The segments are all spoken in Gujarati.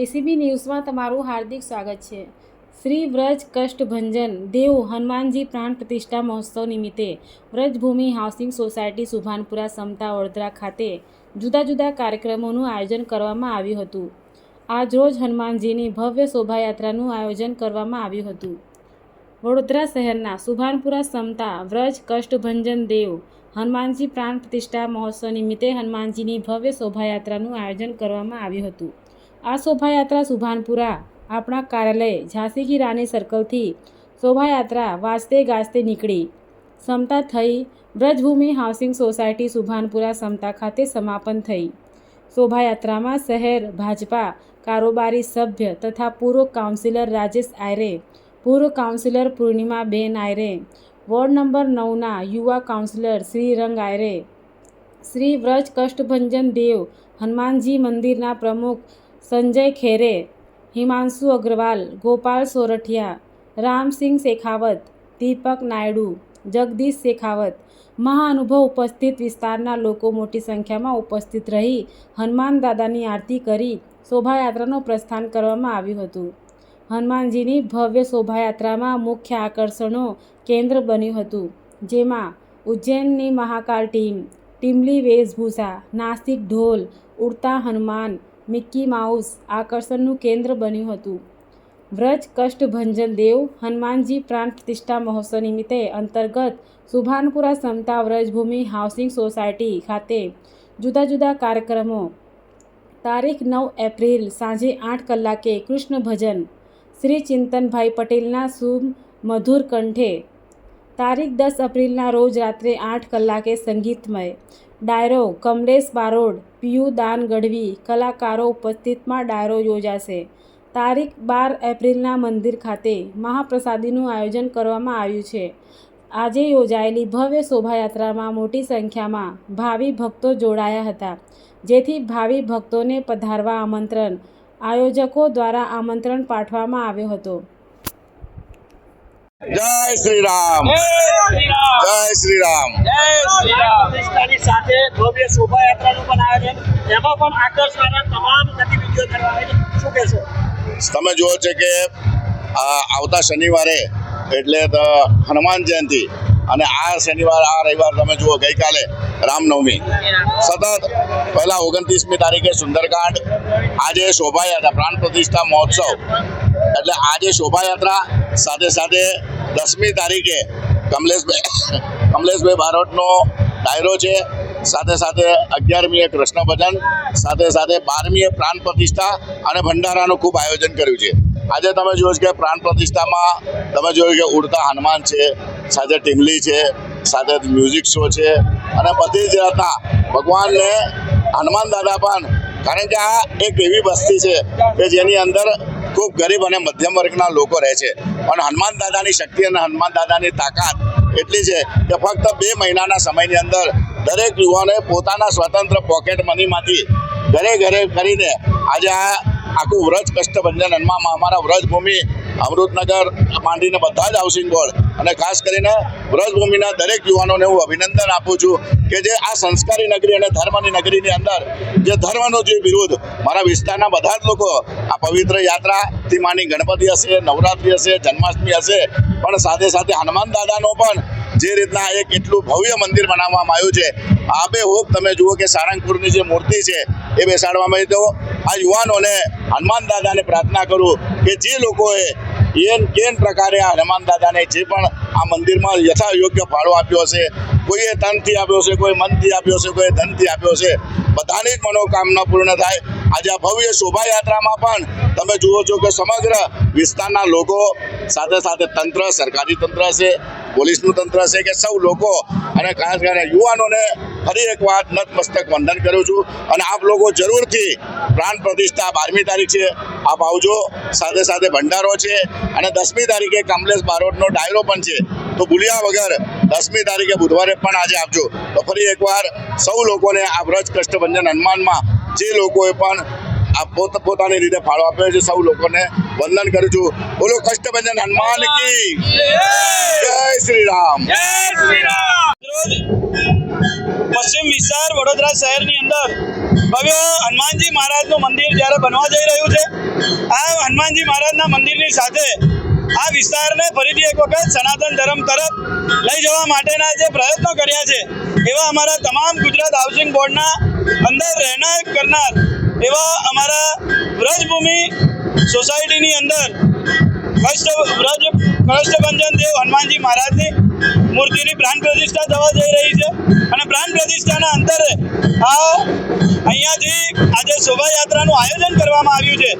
એસીબી ન્યૂઝમાં તમારું હાર્દિક સ્વાગત છે. શ્રી વ્રજ કષ્ટભંજન દેવ હનુમાનજી પ્રાણ પ્રતિષ્ઠા મહોત્સવ નિમિત્તે વ્રજભૂમિ હાઉસિંગ સોસાયટી સુભાનપુરા સમતા વડોદરા ખાતે જુદા જુદા કાર્યક્રમોનું આયોજન કરવામાં આવ્યું હતું. આજરોજ હનુમાનજીની ભવ્ય શોભાયાત્રાનું આયોજન કરવામાં આવ્યું હતું. વડોદરા શહેરના સુભાનપુરા સમતા વ્રજ કષ્ટભંજન દેવ હનુમાનજી પ્રાણ પ્રતિષ્ઠા મહોત્સવ નિમિત્તે હનુમાનજીની ભવ્ય શોભાયાત્રાનું આયોજન કરવામાં આવ્યું હતું. આ શોભાયાત્રા સુભાનપુરા, આપણા કાર્યાલય ઝાંસી કી રાની સર્કલથી શોભાયાત્રા વાજતે ગાજતે નીકળી. સમતા થઈ વ્રજભૂમિ હાઉસિંગ સોસાયટી સુભાનપુરા સમતા ખાતે સમાપન થઈ. શોભાયાત્રામાં શહેર, ભાજપા, કારોબારી સભ્ય તથા પૂર્વ કાઉન્સિલર રાજેશ આયરે, પૂર્વ councillor Purnimaben Ayre, ward number નવના યુવા કાઉન્સિલર શ્રીરંગ આયરે, શ્રી વ્રજ કષ્ટભંજન દેવ હનુમાનજી મંદિરના પ્રમુખ સંજય ખેરે, હિમાંશુ અગ્રવાલ, ગોપાલ સોરઠિયા, રામસિંહ શેખાવત, દીપક નાયડુ, જગદીશ શેખાવત, મહાનુભવ ઉપસ્થિત વિસ્તારના લોકો મોટી સંખ્યામાં ઉપસ્થિત રહી હનુમાન દાદાની આરતી કરી શોભાયાત્રાનું પ્રસ્થાન કરવામાં આવ્યું હતું. હનુમાનજીની ભવ્ય શોભાયાત્રામાં મુખ્ય આકર્ષણો કેન્દ્ર બન્યું હતું, જેમાં ઉજ્જૈનની મહાકાલ ટીમ, ટીમલી વેશભૂષા, નાસિક ઢોલ, ઉડતા હનુમાન મિક્કી માઉસ આકર્ષણનું કેન્દ્ર બન્યું હતું. વ્રજ કષ્ટભંજન દેવ હનુમાનજી પ્રાણ પ્રતિષ્ઠા મહોત્સવ નિમિત્તે અંતર્ગત સુભાનપુરા સમતા વ્રજભૂમિ હાઉસિંગ સોસાયટી ખાતે જુદા જુદા કાર્યક્રમો. તારીખ નવ એપ્રિલ સાંજે આઠ કલાકે કૃષ્ણ ભજન શ્રી ચિંતનભાઈ પટેલના સુમ મધુર કંઠે તારીખ દસ એપ્રિલના રોજ રાત્રે આઠ કલાકે સંગીતમય ડાયરો, કમલેશ બારોડ, પિયુ દાન ગઢવી કલાકારો ઉપસ્થિતમાં ડાયરો યોજાશે. તારીખ બાર એપ્રિલના મંદિર ખાતે મહાપ્રસાદીનું આયોજન કરવામાં આવ્યું છે. આજે યોજાયેલી ભવ્ય શોભાયાત્રામાં મોટી સંખ્યામાં ભાવિ ભક્તો જોડાયા હતા. જેથી ભાવિ ભક્તોને પધારવા આમંત્રણ આયોજકો દ્વારા આમંત્રણ પાઠવવામાં આવ્યો હતો. જય શ્રી રામ જય શ્રી રામ સાથે ભવ્ય શોભાયાત્રાનું પણ આયોજન એમાં પણ આકર્ષવાના તમામ ગતિવિધિઓ કરવામાં શું કહેશો? તમે જુઓ છે કે આવતા શનિવારે એટલે હનુમાન જયંતિ અને આ શનિવાર આ રવિવાર તમે જુઓ ગઈકાલે રામનવમી. સતત પહેલા ઓગણત્રીસમી તારીખે સુંદરકાંડ આજે શોભાયાત્રા પ્રાણ પ્રતિષ્ઠા મહોત્સવ. એટલે આજે શોભાયાત્રા સાથે સાથે દસમી તારીખે કમલેશભાઈ કમલેશભાઈ બારોટનો ડાયરો છે. સાથે સાથે અગિયારમીએ કૃષ્ણ ભજન સાથે સાથે બારમીએ પ્રાણ પ્રતિષ્ઠા અને ભંડારાનું ખૂબ આયોજન કર્યું છે. આજે તમે જોયું કે પ્રાણ પ્રતિષ્ઠામાં તમે જોયું કે ઉડતા હનુમાન છે, સાથે ટીમલી છે, સાથે મ્યુઝિક શો છે અને બધી જ હતા ભગવાનને, હનુમાન દાદા પણ. કારણ કે આ એક એવી વસ્તી છે કે જેની અંદર ખૂબ ગરીબ અને મધ્યમ વર્ગના લોકો રહે છે. પણ હનુમાન દાદાની શક્તિ અને હનુમાન દાદાની તાકાત એટલી છે કે ફક્ત બે મહિનાના સમયની અંદર દરેક યુવાને પોતાના સ્વતંત્ર પોકેટ મનીમાંથી ઘરે ઘરે કરીને આજે આ આખું વ્રજ કષ્ટભંજન હનુમાન અમારા વ્રજભૂમિ અમૃતનગર, માંડીને બધા જ હાઉસિંગ બોર્ડ અને ખાસ કરીને વ્રજભૂમિના દરેક યુવાનોને હું અભિનંદન આપું છું કે જે આ સંસ્કારી નગરી અને ધર્મની નગરીની અંદર જે ધર્મનો જે વિરોધ મારા વિસ્તારના બધા જ લોકો આ પવિત્ર યાત્રાથી માની ગણપતિ હશે, નવરાત્રિ હશે, જન્માષ્ટમી હશે, પણ સાથે સાથે હનુમાન દાદાનો પણ જે રીતના એક એટલું ભવ્ય મંદિર બનાવવામાં આવ્યું છે આબે હોપ તમે જુઓ કે સારંગપુરની જે મૂર્તિ છે એ બેસાડવામાં આવી તો આ યુવાનોને હનુમાન દાદાને પ્રાર્થના કરું કે જે લોકોએ એન કેન પ્રકારે આ હનુમાન દાદાને જે પણ આ મંદિરમાં યથા યોગ્ય ફાળો આપ્યો હશે કોઈએ તનથી આપ્યો છે, કોઈ મનથી આપ્યો છે કોઈ ધનથી આપ્યો છે, બધાની જ મનોકામના પૂર્ણ થાય. આજે આ ભવ્ય શોભાયાત્રામાં પણ તમે જુઓ છો કે સમગ્ર વિસ્તારના લોકો સાથે સાથે તંત્ર, સરકારી તંત્ર છે, પોલીસનું તંત્ર છે કે સૌ લોકો અને ખાસ કરીને યુવાનોને ફરી એક વાર નતમસ્તક વંદન કરું છું. અને આપ લોકો જરૂરથી પ્રાણ પ્રતિષ્ઠા બારમી તારીખ છે. આપ આવજો. સાથે સાથે ભંડારો છે. અને દસમી તારીખે કમલેશ બારોટનો ડાયરો પણ છે. તો ભૂલ્યા વગર દસમી તારીખે બુધવારે પણ આજે આપજો. તો ફરી એકવાર સૌ લોકોને આ વ્રજ કષ્ટભંજન હનુમાનમાં જે લોકોએ પણ આ પોત પોતાની રીતે ફાળો આપ્યો છે સૌ લોકોને વંદન કરું છું. બોલો કષ્ટભંજન હનુમાન કી જય શ્રી રામ. જય શ્રી રામ પશ્ચિમ વિસ્તાર વડોદરા શહેરની અંદર ભવ્ય હનુમાનજી મહારાજનું મંદિર જ્યારે બનવા જઈ રહ્યું છે, આ હનુમાનજી મહારાજના મંદિરની સાથે આ વિસ્તારને ફરીથી એક વખત સનાતન ધર્મ તરફ લઈ જવા માટેના જે પ્રયત્નો કર્યા છે, એવા અમારા તમામ ગુજરાત હાઉસિંગ બોર્ડના અંદર રહેનાર, કરનાર એવા અમારા વ્રજભૂમિ સોસાયટીની અંદર કષ્ટ, વ્રજ કષ્ટભંજન દેવ હનુમાનજી મહારાજની મૂર્તિની પ્રાણ પ્રતિષ્ઠા થવા જઈ રહી છે. અને પ્રાણ પ્રતિષ્ઠાના અંતરે આ અહીંયાથી આજે શોભાયાત્રાનું આયોજન કરવામાં આવ્યું છે.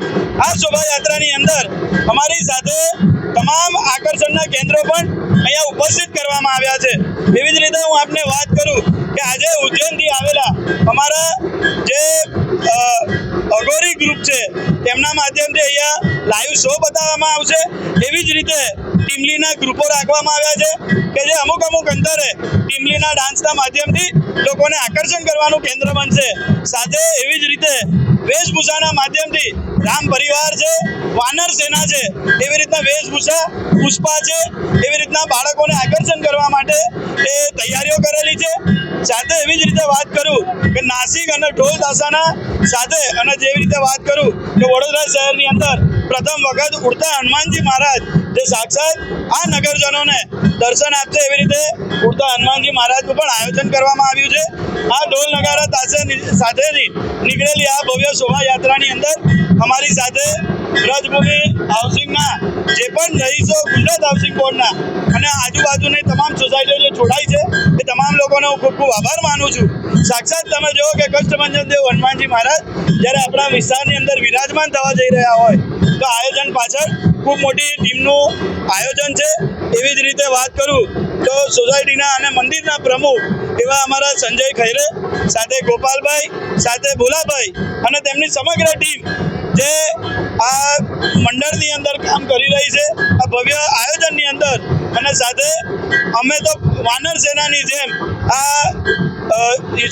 આ શોભાયાત્રાની અંદર અમારી સાથે તમામ આકર્ષણના કેન્દ્રો પણ અહીંયા ઉપસ્થિત કરવામાં આવ્યા છે. એવી જ રીતે હું આપને વાત કરું કે આજે ઉજ્જૈનથી આવેલા અમારા જે અઘોરી ગ્રુપ છે. તેમના માધ્યમથી અહીંયા લાઈવ શો બતાવવામાં આવશે. એવી જ રીતે ટીમલીના ગ્રુપો રાખવામાં આવ્યા છે કે જે અમુક અમુક અંતરે ટીમલીના ડાન્સના માધ્યમથી લોકોને આકર્ષણ કરવાનું કેન્દ્ર બનશે. સાથે એવી જ રીતે વેશભૂષાના માધ્યમથી રામ પરિવાર છે, વાનર સેના છે, એવી રીતના વેશભૂષા, પુષ્પા છે, એવી રીતના બાળકોને આકર્ષણ કરવા માટે એ તૈયારીઓ કરેલી છે. સાથે એવી જ રીતે વાત કરું કે નાસિક અને ઢોલ તાસાના સાથે અને જેવી રીતે વાત કરું કે વડોદરા શહેરની અંદર પ્રથમ વખત ઉડતા હનુમાનજી મહારાજ જે સાક્ષાત આ નગરજનોને દર્શન આપશે એવી રીતે ઉડતા હનુમાનજી મહારાજનું પણ આયોજન કરવામાં આવ્યું છે. આ ઢોલ નગારા તાસે સાથેની નીકળેલી આ ભવ્ય શોભાયાત્રાની અંદર અમારી સાથે વ્રજભૂમિ હાઉસિંગના જે પણ રહીશો, ગુજરાત હાઉસિંગ બોર્ડના અને આજુબાજુની તમામ સોસાયટીઓ જે જોડાઈ છે, એ તમામ લોકોનો હું ખૂબ ખૂબ આભાર માનું છું. સાક્ષાત તમે જુઓ કે કષ્ટભંજન દેવ હનુમાનજી મહારાજ જ્યારે આપણા વિસ્તારની અંદર વિરાજમાન થવા જઈ રહ્યા હોય, તો આયોજન પાછળ ખૂબ મોટી ટીમનું આયોજન છે. એવી જ રીતે વાત કરું તો સોસાયટીના અને મંદિરના પ્રમુખ એવા અમારા સંજય ખૈરે, સાથે ગોપાલભાઈ, સાથે ભોલાભાઈ અને તેમની સમગ્ર ટીમ જે આ મંડળની અંદર કામ કરી રહી છે, આ ભવ્ય આયોજનની અંદર. અને સાથે અમે તો વાનર સેનાની જેમ આ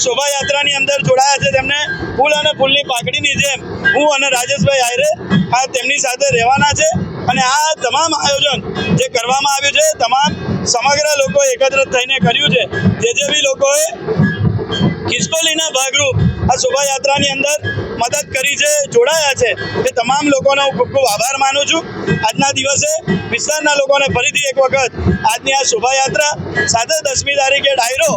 શોભાયાત્રાની અંદર જોડાયા છે. તેમને ફૂલ અને ફૂલની પાકડીની જેમ હું અને રાજેશભાઈ આયરે આ તેમની સાથે રહેવાના છે. અને આ તમામ આયોજન જે કરવામાં આવ્યું છે તમામ સમગ્ર લોકો એકત્રિત થઈને કર્યું છે. જે જે બી લોકોએ ખિસકોલીના ભાગરૂપ આ શોભાયાત્રાની અંદર મદદ કરી છે, જોડાયા છે. એ તમામ લોકોનો હું ખૂબ ખૂબ આભાર માનું છું. આજના દિવસે વિસ્તારના લોકોને ફરીથી એક વખત આજની આ શોભાયાત્રા સાથે દસમી તારીખે ડાયરો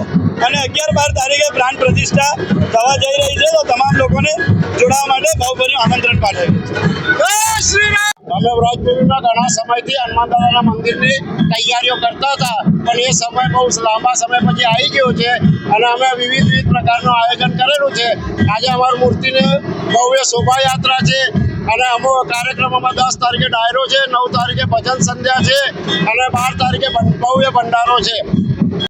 અને અગિયાર બાર તારીખે પ્રાણ પ્રતિષ્ઠા થવા જઈ રહી છે. તો તમામ લોકોને જોડાવા માટે ભાવભર્યું આમંત્રણ પાઠવ્યું. છે અમે વ્રજભૂમિમાં ઘણા સમયથી હનુમાન દાદાના મંદિરની તૈયારીઓ કરતા હતા. પણ એ સમય બહુ લાંબા સમય પછી આવી ગયો છે અને અમે વિવિધ વિવિધ પ્રકારનું આયોજન કરેલું છે. આજે અમારી મૂર્તિની ભવ્ય શોભાયાત્રા છે અને અમુક કાર્યક્રમોમાં દસ તારીખે ડાયરો છે, નવ તારીખે ભજન સંધ્યા છે અને બાર તારીખે ભવ્ય ભંડારો છે.